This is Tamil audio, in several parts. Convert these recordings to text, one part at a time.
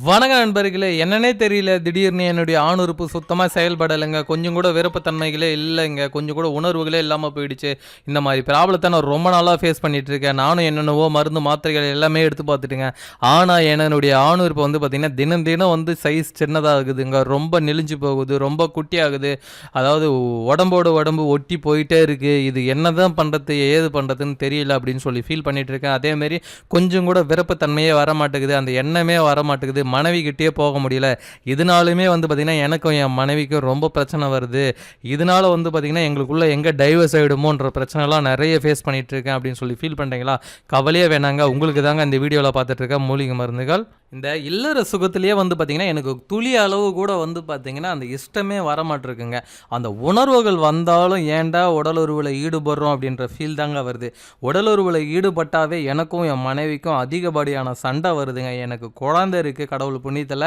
வணக்க நண்பர்களே. என்னன்னே தெரியல திடீர்னு என்னுடைய ஆணுறுப்பு சுத்தமாக செயல்படலைங்க. கொஞ்சம் கூட விருப்பத்தன்மைகளே இல்லைங்க. கொஞ்சம் கூட உணர்வுகளே இல்லாமல் போயிடுச்சு. இந்த மாதிரி ப்ராப்ளத்தை நான் ரொம்ப நாளாக ஃபேஸ் பண்ணிட்டு இருக்கேன். நானும் என்னென்னவோ மருந்து மாத்திரைகள் எல்லாமே எடுத்து பார்த்துட்டுங்க. ஆனால் என்னுடைய ஆணுறுப்பு வந்து பார்த்திங்கன்னா தினம் தினம் வந்து சைஸ் சின்னதாக இருக்குதுங்க ரொம்ப நெளிஞ்சு போகுது. ரொம்ப குட்டியாகுது. அதாவது உடம்போட உடம்பு ஒட்டி போயிட்டே இருக்குது இது என்ன தான் பண்ணுறது ஏது பண்ணுறதுன்னு தெரியல அப்படின்னு சொல்லி ஃபீல் பண்ணிகிட்டு இருக்கேன். அதேமாரி கொஞ்சம் கூட விருப்பத்தன்மையே வர மாட்டேங்குது அந்த எண்ணமே வர மாட்டேங்குது மனைவிக்கிட்டே போக முடியல. இதனாலுமே வந்து பார்த்திங்கன்னா எனக்கும் என் மனைவிக்கும் ரொம்ப பிரச்சனை வருது. இதனால வந்து பார்த்திங்கன்னா எங்களுக்குள்ளே எங்கே டைவர்ஸ் ஆகிடுமோன்ற பிரச்சனைலாம் நிறைய ஃபேஸ் பண்ணிகிட்ருக்கேன் இருக்கேன் அப்படின்னு சொல்லி ஃபீல் பண்ணுறீங்களா கவலையே வேணாங்க. உங்களுக்கு தாங்க இந்த வீடியோவில் பார்த்துட்ருக்க மூலிகை மருந்துகள். இந்த இல்லற சுகத்திலேயே வந்து பார்த்திங்கன்னா எனக்கு துளி அளவு கூட வந்து பார்த்திங்கன்னா அந்த இஷ்டமே வர மாட்டிருக்குங்க அந்த உணர்வுகள் வந்தாலும் ஏன்டா உடலுறவில் ஈடுபடுறோம் அப்படின்ற ஃபீல் தாங்க வருது. உடலுறவில் ஈடுபட்டாவே எனக்கும் என் மனைவிக்கும் அதிகப்படியான சண்டை வருதுங்க. எனக்கு குழந்தை இருக்குது கடவுள் புண்ணியத்தில்.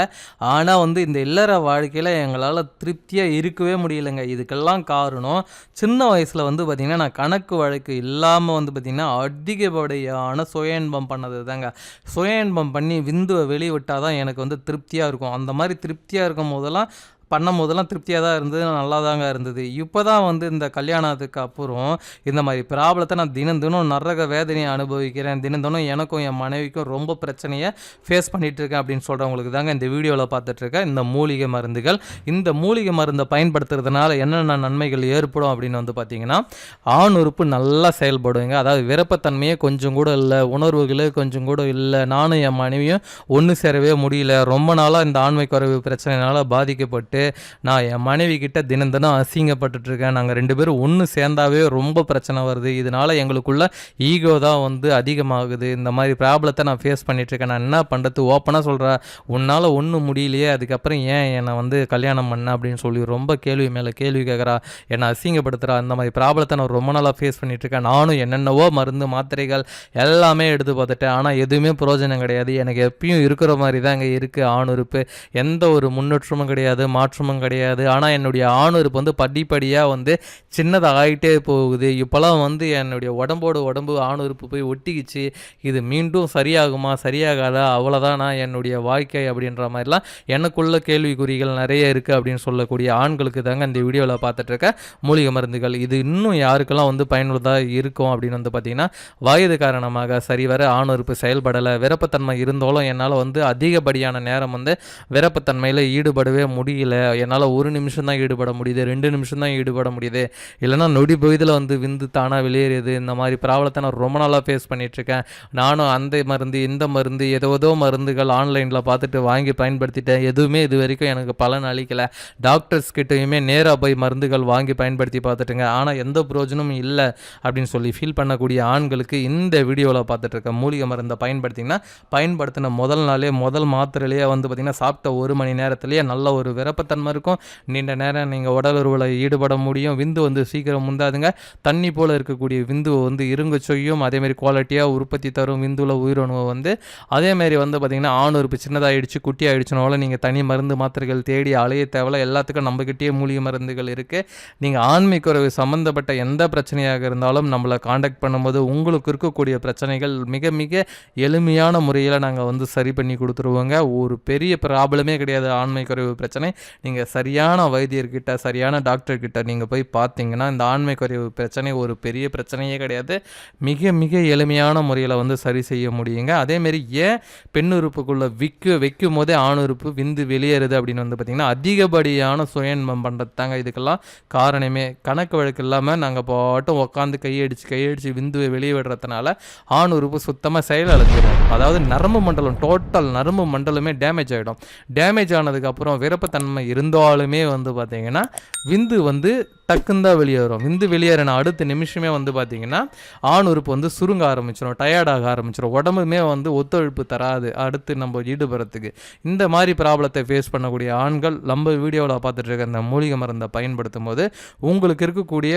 ஆனால் வந்து இந்த இல்லற வாழ்க்கையில் எங்களால் திருப்தியாக இருக்கவே முடியலைங்க. இதுக்கெல்லாம் காரணம் சின்ன வயசில் வந்து பார்த்திங்கன்னா நான் கணக்கு வழக்கு இல்லாமல் வந்து பார்த்திங்கன்னா அதிகப்படியான சுய இன்பம் பண்ணது தாங்க சுய இன்பம் பண்ணி விந்துவை வெளியே விட்டால் தான் எனக்கு வந்து திருப்தியாக இருக்கும். அந்த மாதிரி திருப்தியாக இருக்கும் போதெல்லாம் பண்ணும் போதெல்லாம் திருப்தியாக தான் இருந்தது நல்லா தாங்க இருந்தது. இப்போ தான் வந்து இந்த கல்யாணத்துக்கு அப்புறம் இந்த மாதிரி ப்ராப்ளத்தை நான் தினம் தினம் நரக வேதனையை அனுபவிக்கிறேன். தினம் தினம் எனக்கும் என் மனைவிக்கும் ரொம்ப பிரச்சனையை ஃபேஸ் பண்ணிகிட்ருக்கேன் இருக்கேன் அப்படின்னு சொல்கிறவங்களுக்கு தாங்க இந்த வீடியோவில் பார்த்துட்ருக்கேன் இந்த மூலிகை மருந்துகள் இந்த மூலிகை மருந்தை பயன்படுத்துறதுனால என்னென்ன நன்மைகள் ஏற்படும் அப்படின்னு வந்து பார்த்தீங்கன்னா ஆண் உறுப்பு நல்லா செயல்படுங்க. அதாவது விருப்பத்தன்மையே கொஞ்சம் கூட இல்லை உணர்வுகளே கொஞ்சம் கூட இல்லை. நானும் என் மனைவியும் ஒன்று சேரவே முடியல. ரொம்ப நாளாக இந்த ஆண்மை குறைவு பிரச்சனைனால பாதிக்கப்பட்டு நான் என் மனைவி கிட்ட தினம் தினம் அசிங்கப்பட்டுட்ருக்கேன். நாங்கள் ரெண்டு பேரும் ஒன்று சேர்ந்தாவே ரொம்ப பிரச்சனை வருது. இதனால எங்களுக்குள்ள ஈகோ தான் வந்து அதிகமாகுது. இந்த மாதிரி ப்ராப்ளத்தை நான் ஃபேஸ் பண்ணிட்டு இருக்கேன் நான் என்ன பண்ணுறது ஓப்பனாக சொல்கிறேன் உன்னால் ஒன்றும் முடியலையே. அதுக்கப்புறம் ஏன் என்னை வந்து கல்யாணம் பண்ண? அப்படின்னு சொல்லி ரொம்ப கேள்வி மேலே கேள்வி கேட்குறா என்னை அசிங்கப்படுத்துகிறா அந்த மாதிரி ப்ராப்ளத்தை நான் ரொம்ப நாளாக ஃபேஸ் பண்ணிட்டு இருக்கேன் நானும் என்னென்னவோ மருந்து மாத்திரைகள் எல்லாமே எடுத்து பார்த்துட்டேன். ஆனால் எதுவுமே பிரயோஜனம் கிடையாது. எனக்கு எப்பயும் இருக்கிற மாதிரி தான் இங்கே இருக்குது ஆணுறுப்பு. எந்த ஒரு முன்னேற்றமும் கிடையாது. மாற்றமும் கிடையாது. ஆனால் என்னுடைய ஆணுறுப்பு வந்து படிப்படியாக வந்து சின்னதாக ஆகிட்டே போகுது. இப்போலாம் வந்து என்னுடைய உடம்போட உடம்பு ஆணுறுப்பு போய் ஒட்டிக்கிச்சு. இது மீண்டும் சரியாகுமா சரியாகாதா? அவ்வளோதான் நான் என்னுடைய வாழ்க்கை அப்படின்ற மாதிரிலாம் எனக்குள்ள கேள்விக்குறிகள் நிறைய இருக்குது அப்படின்னு சொல்லக்கூடிய ஆண்களுக்கு தாங்க இந்த வீடியோவில் பார்த்துட்ருக்க மூலிகை மருந்துகள். இது இன்னும் யாருக்கெல்லாம் வந்து பயனுள்ளதாக இருக்கும் அப்படின்னு வந்து பார்த்திங்கன்னா வயது காரணமாக சரிவர ஆணுறுப்பு செயல்படலை. விருப்பத்தன்மை இருந்தாலும் என்னால் வந்து அதிகப்படியான நேரம் வந்து விருப்பத்தன்மையில் ஈடுபடவே முடியல. என்னால் ஒரு நிமிஷம் தான் ஈடுபட முடியுது ரெண்டு நிமிஷம் தான் ஈடுபட முடியுது. இல்லைன்னா நொடி பகுதியில் வந்து விந்து தானாக வெளியேறியது இந்த மாதிரி ப்ராப்ளத்தை நான் ரொம்ப நாளாக ஃபேஸ் பண்ணிகிட்ருக்கேன் நானும் அந்த மருந்து இந்த மருந்து ஏதோ ஏதோ மருந்துகள் ஆன்லைனில் பார்த்துட்டு வாங்கி பயன்படுத்திட்டேன். எதுவுமே இது வரைக்கும் எனக்கு பலன் அளிக்கலை. டாக்டர்ஸ் கிட்டேயுமே நேராக போய் மருந்துகள் வாங்கி பயன்படுத்தி பார்த்துட்டுங்க. ஆனால் எந்த பிரயோஜனமும் இல்லை அப்படின்னு சொல்லி ஃபீல் பண்ணக்கூடிய ஆண்களுக்கு இந்த வீடியோவில் பார்த்துட்ருக்கேன் மூலிகை மருந்தை பயன்படுத்திங்கன்னா பயன்படுத்தின முதல் நாளே முதல் மாத்திரையிலேயே வந்து பார்த்திங்கன்னா சாப்பிட்ட ஒரு மணி நேரத்துலேயே நல்ல ஒரு விருப்பத்தன்மை இருக்கும். நீண்ட நேரம் நீங்கள் உடல் ஈடுபட முடியும். விந்து வந்து சீக்கிரம் முந்தாதுங்க. தண்ணி போல் இருக்கக்கூடிய விந்துவை வந்து இருங்க செய்யும். அதேமாரி குவாலிட்டியாக உற்பத்தி தரும் விந்துவில் உயிரணுவை வந்து. அதேமாரி வந்து பார்த்திங்கன்னா ஆணுறுப்பு சின்னதாகிடுச்சு குட்டி ஆகிடுச்சுனால நீங்கள் தனி மருந்து மாத்திரைகள் தேடி அலைய தேவையில்ல. எல்லாத்துக்கும் நம்மக்கிட்டேயே மூலிகை மருந்துகள் இருக்குது நீங்கள் ஆண்மை சம்மந்தப்பட்ட எந்த பிரச்சனையாக இருந்தாலும் நம்மளை காண்டாக்ட் பண்ணும்போது உங்களுக்கு இருக்கக்கூடிய பிரச்சனைகள் மிக மிக எளிமையான முறையில் நாங்கள் வந்து சரி பண்ணி கொடுத்துருவோங்க. ஒரு பெரிய ப்ராப்ளமே கிடையாது. ஆண்மை குறைவு பிரச்சனை. நீங்கள் சரியான வைத்தியர்கிட்ட சரியான டாக்டர்கிட்ட நீங்கள் போய் பார்த்தீங்கன்னா இந்த ஆண்மை குறைவு பிரச்சனை ஒரு பெரிய பிரச்சனையே கிடையாது. மிக மிக எளிமையான முறையில் வந்து சரி செய்ய முடியுங்க. அதேமாரி ஏன் பெண் உறுப்புக்குள்ளே விற்க வைக்கும் போதே ஆண் உறுப்பு விந்து வெளியேறுது அப்படின்னு வந்து பார்த்திங்கன்னா அதிகப்படியான சுயன்மம் பண்ணுறது தாங்க இதுக்கெல்லாம் காரணமே. கணக்கு வழக்கு இல்லாமல் நாங்கள் பாட்டும் உட்காந்து கையடிச்சு கையடிச்சு விந்துவை வெளியே விடுறதுனால ஆண் உறுப்பு சுத்தமாக செயலிழந்துடும் அதாவது நரம்பு மண்டலம் டோட்டல் நரம்பு மண்டலமே டேமேஜ் ஆகிடும் டேமேஜ் ஆனதுக்கப்புறம் விருப்பத்தன்மை இருந்தாலுமே வந்து பார்த்திங்கன்னா விந்து வந்து டக்குன்னு தான் வெளியேறும். விந்து வெளியேறின அடுத்த நிமிஷமே வந்து பார்த்திங்கன்னா ஆண் உறுப்பு வந்து சுருங்க ஆரம்பிச்சிடும் டயர்டாக ஆரம்பிச்சிடும் உடம்புமே வந்து ஒத்துழைப்பு தராது. அடுத்து நம்ம ஈடுபடுறதுக்கு. இந்த மாதிரி ப்ராப்ளத்தை ஃபேஸ் பண்ணக்கூடிய ஆண்கள் நம்ம வீடியோவில் பார்த்துட்டு இருக்க இந்த மூலிகை மருந்தை பயன்படுத்தும் போது உங்களுக்கு இருக்கக்கூடிய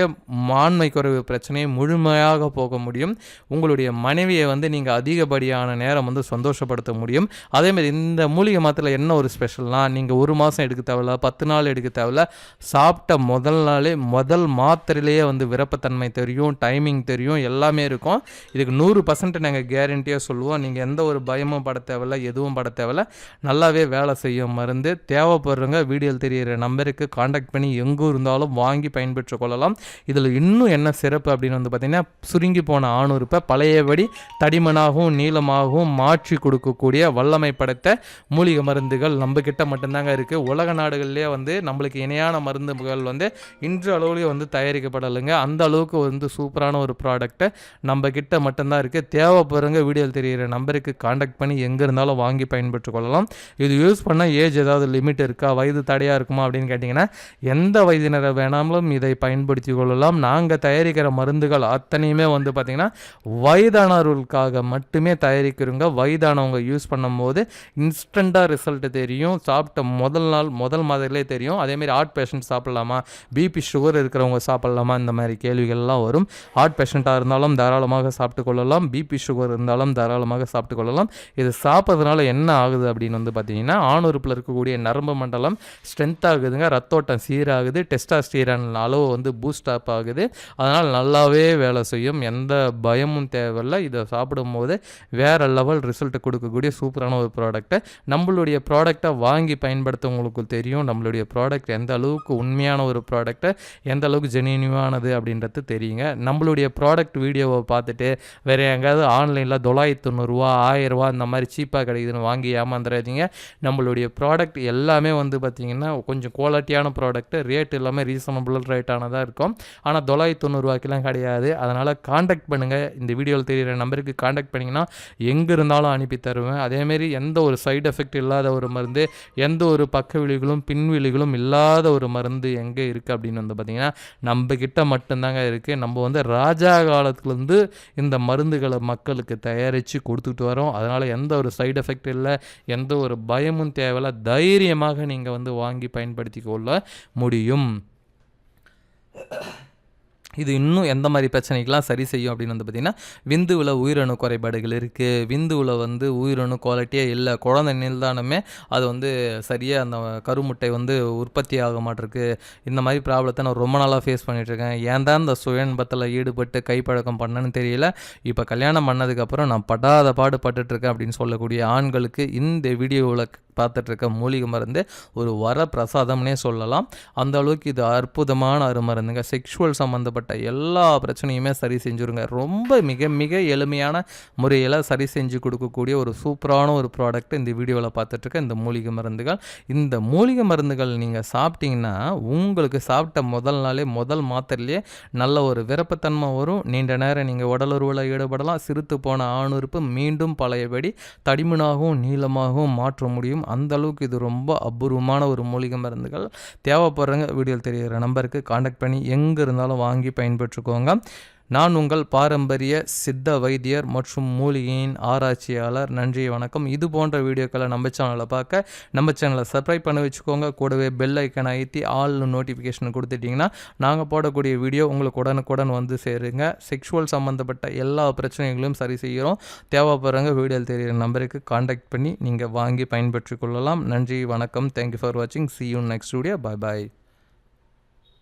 ஆண்மை குறைவு பிரச்சனையை முழுமையாக போக முடியும். உங்களுடைய மனைவியை வந்து நீங்கள் அதிகப்படியான நேரம் வந்து சந்தோஷப்படுத்த முடியும். அதேமாதிரி இந்த மூலிகை மரத்தில் என்ன ஒரு ஸ்பெஷல்னால் நீங்கள் ஒரு மாதம் எடுக்க தேவையில்ல பத்து நாள் எடுக்க தேவையில்ல சாப்பிட்ட முதல் நாளே முதல் மாத்திரையிலேயே வந்து விருப்பத்தன்மை தெரியும் டைமிங் தெரியும் எல்லாமே இருக்கும். இதுக்கு நூறு பர்சன்ட் நாங்கள் கேரண்டியாக சொல்லுவோம். நீங்கள் எந்த ஒரு பயமும் பட தேவையில்ல எதுவும் பட தேவையில்ல. நல்லாவே வேலை செய்யும் மருந்து. தேவைப்படுறவங்க வீடியோ தெரியிற நம்பருக்கு காண்டாக்ட் பண்ணி எங்கே இருந்தாலும் வாங்கி பயன்பெற்று கொள்ளலாம். இதில் இன்னும் என்ன சிறப்பு அப்படின்னு வந்து பார்த்திங்கன்னா சுருங்கி போன ஆணுறுப்பை பழையபடி தடிமனாகவும் நீளமாகவும் மாற்றி கொடுக்கக்கூடிய வல்லமை படைத்த மூலிகை மருந்துகள் நம்மக்கிட்ட மட்டும்தாங்க இருக்குது உலக நாடுகள்லேயே வந்து நம்மளுக்கு இணையான மருந்துகள் வந்து இன்று அளவுலேயே வந்து தயாரிக்கப்படலைங்க. அந்த அளவுக்கு வந்து சூப்பரான ஒரு ப்ராடக்ட்டை நம்ம கிட்ட மட்டும்தான் இருக்குது தேவைப்படுறவங்க வீடியோவில் தெரிகிற நம்பருக்கு காண்டாக்ட் பண்ணி எங்கே இருந்தாலும் வாங்கி பயன்பெற்று கொள்ளலாம். இது யூஸ் பண்ணால் ஏஜ் ஏதாவது லிமிட் இருக்கா? வயது தடையாக இருக்குமா? அப்படின்னு கேட்டிங்கன்னா எந்த வயதினரை வேணாலும் இதை பயன்படுத்தி கொள்ளலாம். நாங்கள் தயாரிக்கிற மருந்துகள் அத்தனையுமே வந்து பார்த்திங்கன்னா வயதானவர்களுக்காக மட்டுமே தயாரிக்கிறோங்க. வயதானவங்க யூஸ் பண்ணும்போது இன்ஸ்டண்ட்டாக ரிசல்ட் தெரியும். சாப்பிட்ட முதல் நாள் முதல் மாதிரிலே தெரியும். அதேமாரி ஹார்ட் பேஷண்ட் சாப்பிட்லாமா? பிபி சுகர் சுகர் இருக்கிறவங்க சாப்பிட்லாமா? இந்த மாதிரி கேள்விகள்லாம் வரும். ஹார்ட் பேஷண்ட்டாக இருந்தாலும் தாராளமாக சாப்பிட்டு கொள்ளலாம். பிபி சுகர் இருந்தாலும் தாராளமாக சாப்பிட்டு கொள்ளலாம். இது சாப்பிட்றதுனால என்ன ஆகுது அப்படின்னு வந்து பார்த்தீங்கன்னா ஆணுறுப்பில் இருக்கக்கூடிய நரம்பு மண்டலம் ஸ்ட்ரென்த் ஆகுதுங்க. ரத்தோட்டம் சீராகுது. டெஸ்டாஸ்டீரன் அளவு வந்து பூஸ்ட் அப் ஆகுது. அதனால் நல்லாவே வேலை செய்யும். எந்த பயமும் தேவையில்லை. இதை சாப்பிடும்போது வேறு லெவல் ரிசல்ட் கொடுக்கக்கூடிய சூப்பரான ஒரு ப்ராடக்ட்டை நம்மளுடைய ப்ராடக்டை வாங்கி பயன்படுத்தவங்களுக்கு தெரியும். நம்மளுடைய ப்ராடக்ட் எந்த அளவுக்கு உண்மையான ஒரு ப்ராடக்ட்டை எந்த அளவுக்கு ஜெனியூனானது அப்படின்றது தெரியுங்க. நம்மளுடைய ப்ராடக்ட் வீடியோவை பார்த்துட்டு வேறு எங்கேயாவது ஆன்லைனில் தொள்ளாயிரத்தி தொண்ணூறுரூவா ஆயிரரூவா இந்த மாதிரி சீப்பாக கிடைக்குதுன்னு வாங்கி ஏமாந்துடாதீங்க நம்மளுடைய ப்ராடக்ட் எல்லாமே வந்து பார்த்திங்கன்னா கொஞ்சம் குவாலிட்டியான ப்ராடக்ட்டு ரேட் எல்லாமே ரீசனபிள் ரேட்டானதாக இருக்கும். ஆனால் தொள்ளாயிரத்தி தொண்ணூறுவாக்கெலாம் கிடையாது. அதனால் காண்டாக்ட் பண்ணுங்கள் இந்த வீடியோவில் தெரிகிற நம்பருக்கு காண்டாக்ட் பண்ணிங்கன்னா எங்கே இருந்தாலும் அனுப்பி தருவேன். அதேமாரி எந்த ஒரு சைடு எஃபெக்ட் இல்லாத ஒரு மருந்து எந்த ஒரு பக்க விழிகளும் பின்விழிகளும் இல்லாத ஒரு மருந்து எங்கே இருக்குது அப்படின்னு வந்து பார்த்திங்கன்னா நம்ம கிட்ட மட்டும்தாங்க இருக்குது நம்ம வந்து ராஜா காலத்துலேருந்து இந்த மருந்துகளை மக்களுக்கு தயாரித்து கொடுத்துட்டு வரோம். அதனால் எந்த ஒரு சைடு எஃபெக்ட் இல்லை எந்த ஒரு பயமும் தேவையில்ல. தைரியமாக நீங்கள் வந்து வாங்கி பயன்படுத்தி கொள்ள முடியும். இது இன்னும் எந்த மாதிரி பிரச்சனைக்கெலாம் சரி செய்யும் அப்படின்னு வந்து பார்த்திங்கன்னா விந்துவில் உயிரணு குறைபாடுகள் இருக்குது விந்துவில் வந்து உயிரணு குவாலிட்டியே இல்லை. குழந்தை நில்தானமே அது வந்து சரியாக அந்த கருமுட்டை வந்து உற்பத்தி ஆக மாட்டிருக்கு. இந்த மாதிரி ப்ராப்ளத்தை நான் ரொம்ப நாளாக ஃபேஸ் பண்ணிகிட்ருக்கேன் ஏன் தான் இந்த சுயன்பத்தில் ஈடுபட்டு கைப்பழக்கம் பண்ணேன்னு தெரியல. இப்போ கல்யாணம் பண்ணதுக்கப்புறம் நான் படாத பாடு பட்டுட்ருக்கேன் அப்படின்னு சொல்லக்கூடிய ஆண்களுக்கு இந்த வீடியோவில் பார்த்துட்ருக்க மூலிகை மருந்து ஒரு வர பிரசாதம்னே சொல்லலாம். அந்த அளவுக்கு இது அற்புதமான அருமருந்துங்க. செக்ஷுவல் சம்மந்தப்பட்ட எல்லா பிரச்சனையுமே சரி செஞ்சுருங்க. ரொம்ப மிக மிக எளிமையான முறையில் சரி செஞ்சு கொடுக்கக்கூடிய ஒரு சூப்பரான ஒரு ப்ராடக்ட் இந்த வீடியோவில் பார்த்துட்ருக்க இந்த மூலிகை மருந்துகள். இந்த மூலிகை மருந்துகள் நீங்கள் சாப்பிட்டீங்கன்னா உங்களுக்கு சாப்பிட்ட முதல் நாளே முதல் மாத்திரையிலே நல்ல ஒரு விருப்பத்தன்மை வரும். நீண்ட நேரம் நீங்கள் உடலுறவில் ஈடுபடலாம். சிறுத்து போன ஆணுறுப்பு மீண்டும் பழையபடி தடிமனாகவும் நீளமாகவும் மாற்ற முடியும். அந்த அளவுக்கு இது ரொம்ப அபூர்வமான ஒரு மூலிகை மருந்துகள். தேவைப்படுறவங்க வீடியோ தெரிகிற நம்பருக்கு காண்டாக்ட் பண்ணி எங்கே இருந்தாலும் வாங்கி பயன்பெற்றுக்கோங்க. நான் உங்கள் பாரம்பரிய சித்த வைத்தியர் மற்றும் மூலிகையின் ஆராய்ச்சியாளர். நன்றி வணக்கம். இது போன்ற வீடியோக்களை நம்ம சேனலில் பார்க்க நம்ம சேனலை சப்ஸ்கிரைப் பண்ணி வச்சுக்கோங்க. கூடவே பெல் ஐக்கனை ஐத்தி ஆல் நோட்டிஃபிகேஷன் கொடுத்துட்டிங்கன்னா நாங்கள் போடக்கூடிய வீடியோ உங்களுக்கு உடனுக்குடன் வந்து சேருங்க. செக்ஷுவல் சம்மந்தப்பட்ட எல்லா பிரச்சனைகளையும் சரி செய்கிறோம். தேவைப்படுறவங்க வீடியோ தெரிகிற நம்பருக்கு காண்டாக்ட் பண்ணி நீங்கள் வாங்கி பயன்பெற்றுக் கொள்ளலாம். நன்றி வணக்கம். தேங்க்யூ ஃபார் வாட்சிங் see you next video bye bye